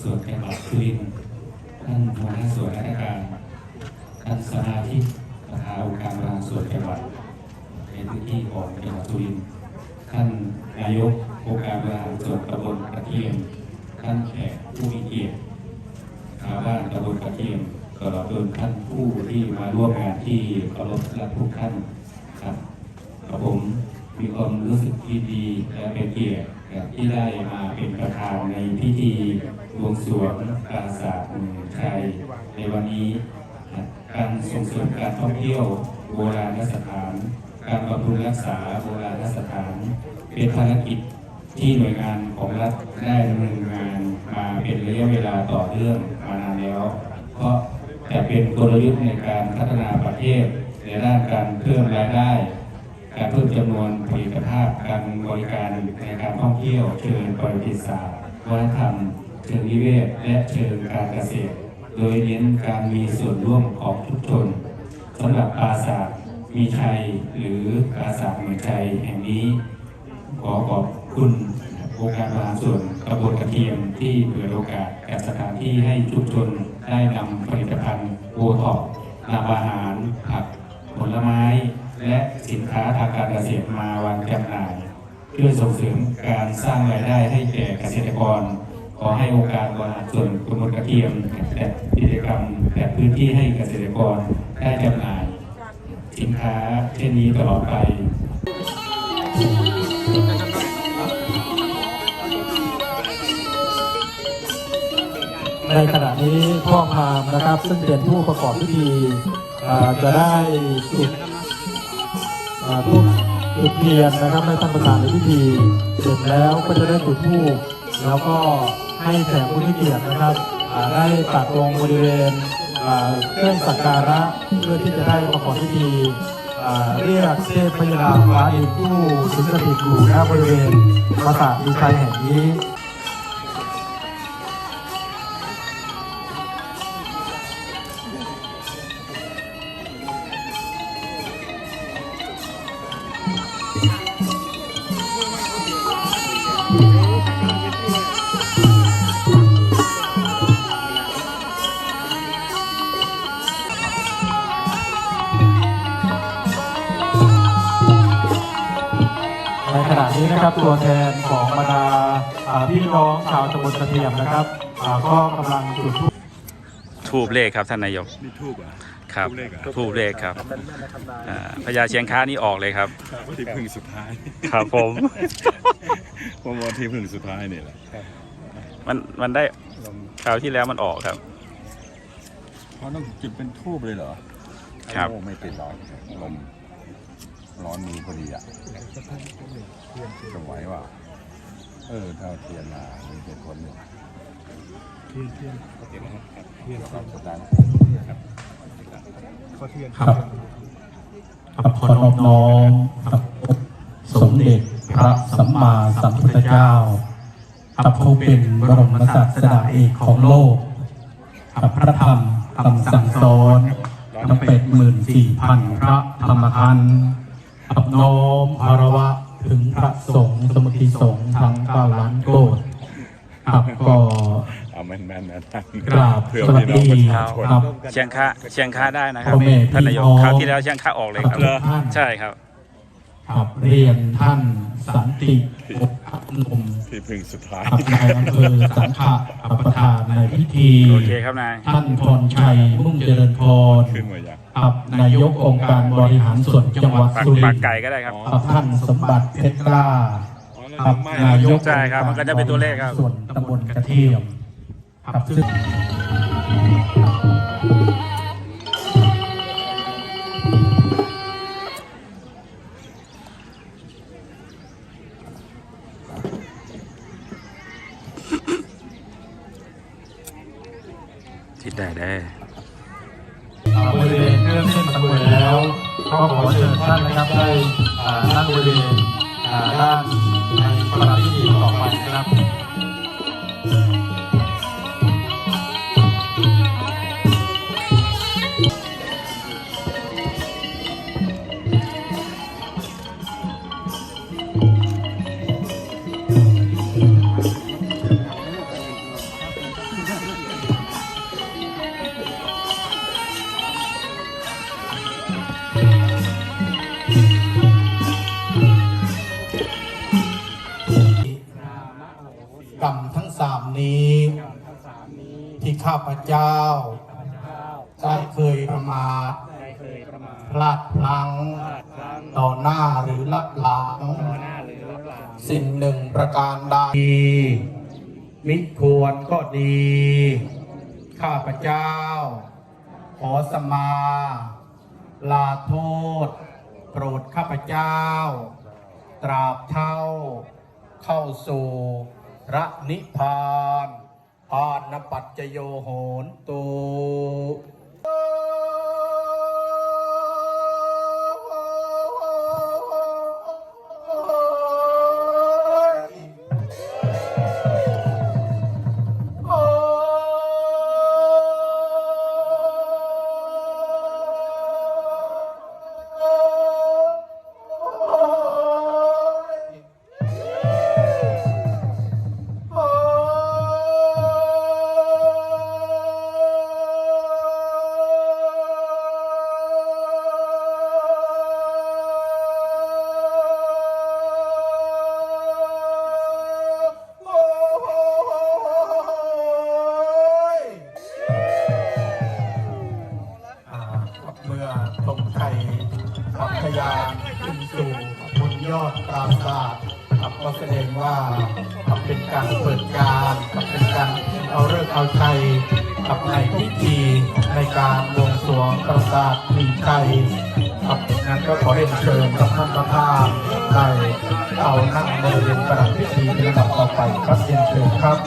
ส่วนจังหวัดสุรินทร์ท่านหัวหน้าส่วนราชการท่านสมาชิกสภาองค์การบริหารส่วนจังหวัดในพื้นที่ของจังหวัดสุรินทร์ท่านนายกองค์การบริหารส่วนตำบลกระเทียม ท่านแขกผู้มีเกียรติชาวบ้านตำบลกระเทียมตลอดจนท่านผู้ที่มาร่วมงานที่เคารพและทุกท่านครับกับผม มีความรู้สึกที่ดีและเป็นเกียรติครับที่ได้มาเป็นประธานในพิธีบวงสรวงปราสาทเมืองชัยในวันนี้ การส่งเสริมการท่องเที่ยวโบราณสถาน การบำรุงรักษาโบราณสถาน เป็นภารกิจที่หน่วยงานของรัฐได้ดำเนินงานมาเป็นระยะเวลาต่อเนื่องมานานแล้ว เพราะแต่เป็นกลยุทธ์ในการพัฒนาประเทศในด้านการเพิ่มรายได้ การเพิ่มจำนวนผลิตภาพการบริการในการท่องเที่ยวเชิงประวัติศาสตร์วัฒนธรรม เชิงนิเวศ และเชิงการเกษตร โดยเน้นการมีส่วนร่วมของทุกชนสำหรับปราสาทมีชัยหรือปราสาทเมืองชัยแห่งนี้ ขอขอบคุณองค์การบริหารส่วนตำบลกระเทียมที่เปิดโอกาสแก่สถานที่ให้ชุมชนได้นำผลิตภัณฑ์โอท็อปนำอาหารผักผลไม้ และสินค้าทางการเกษตรมาวางจำหน่ายเพื่อส่งเสริมการสร้างรายได้ให้แก่เกษตรกร ขอให้องค์การบริหารส่วนตำบลกระเทียมจัดกิจกรรมจัดพื้นที่ให้เกษตรกรได้จำหน่าย สินค้าเช่นนี้ตลอดไปในขณะนี้พ่อพามนะครับ ซึ่งเป็นผู้ประกอบพิธีจะได้จุด ทูบจุดเทียนนะครับให้ท่านประธานในพิธีเสร็จแล้วก็จะได้จุดธูปแล้วก็ให้แขกผู้มีเกียรตินะครับได้ตัดลงบริเวณเครื่องสักการะเพื่อที่จะได้ประกอบพิธีเรียกเทพพยาฟ้าดินผู้สิงสถิตอยู่ณบริเวณปราสาทดีชัยแห่งนี้ ในขณะนี้นะครับตัวแทนของบรรดาอ่าพี่น้องชาวตำบลกระเทียมนะครับอ่าก็กำลังจุดธูปทูบเลขครับท่านนายกมีทูบอะครับทูบเลขเหรอทูบเลขครับอ่าพญาเชียงค้านี่ออกเลยครับที่พึ่งสุดท้ายครับผม ผมว่าที่พึ่งสุดท้ายนี่แหละมันมันได้คราวที่แล้วมันออกครับ เพราะต้องจุดเป็นทูบเลยเหรอครับ โอ้ไม่ติดร้อนลมร้อนมือพอดีอะจะไหวว่ะเออถ้าเทียนมามีเหตุผลอยู่เทียนเทียนเทียนนะครับเทียนครับสตาร์ทครับครับ ครับขอนอบน้อมครับสมเด็จ พระสัมมาสัมพุทธเจ้าครับผู้เป็นบรมศาสดาเอกของโลกครับพระธรรมคำสั่งสอนทั้งเป็ดหมื่นสี่พันพระธรรมคันธ์ครับน้อมภารวะถึงพระสงฆ์สมุทิสงฆ์ทั้งเก้าล้านโกดครับก็เอาแม่นๆนะท่านกราบเพื่อสวัสพี่น้องดีประชาชนครับเชียงค้าเชียงค้าได้นะครับพ่อแม่ท่านนายกพี่น้องคราวที่แล้วเชียงค้าออกเลยครับเหรอใช่ครับ ครับเรียนท่านสันติอบอัพนมที่พึ่งสุดท้ายครับนายอำเภอสังขะประธานในพิธีโอเคครับนายท่านพรชัยมุ่งเจริญพรขึ้นมาอย่างครับนายกองค์การบริหารส่วนจังหวัดปากสุริปากนทร์ไก่ก็ได้ครับครับท่านสมบัติเพชรกล้าอ๋อครัแล้วบไม่นายกใช่ครับมันก็จะเป็นตัวเลขครับส่วนตำบลกระเทียมครับซึ่ง ทิศใดได้บริเวณเครื่องเส้นตะกุยแล้ว ก็ขอเชิญท่านนะครับได้นั่งบริเวณด้าน ข้าพเจ้าได้เคยประมาทพลาดพลั้ง ต่อหน้าหรือรับหลัง สิ่งหนึ่งประการใดมิควรก็ดี ข้าพเจ้า ขอสมา ลาโทษ โปรดข้าพเจ้า ตราบเท่า เข้าสู่พระนิพพาน อานปัจจโยโหนตุ ยอดปราสาทครับก็แสดงว่าครับเป็นการเปิดการครับเป็นการเอาเลิกษ์เอาชัยกับในพิธีในการบวงสรวงปราสาทผีไทยครับนั้นก็ขอเรียนเชิญกับท่านประธานได้เอานั่งบริเวณประดับพิธีในลำดับต่อไปครับเรียนเชิญครับ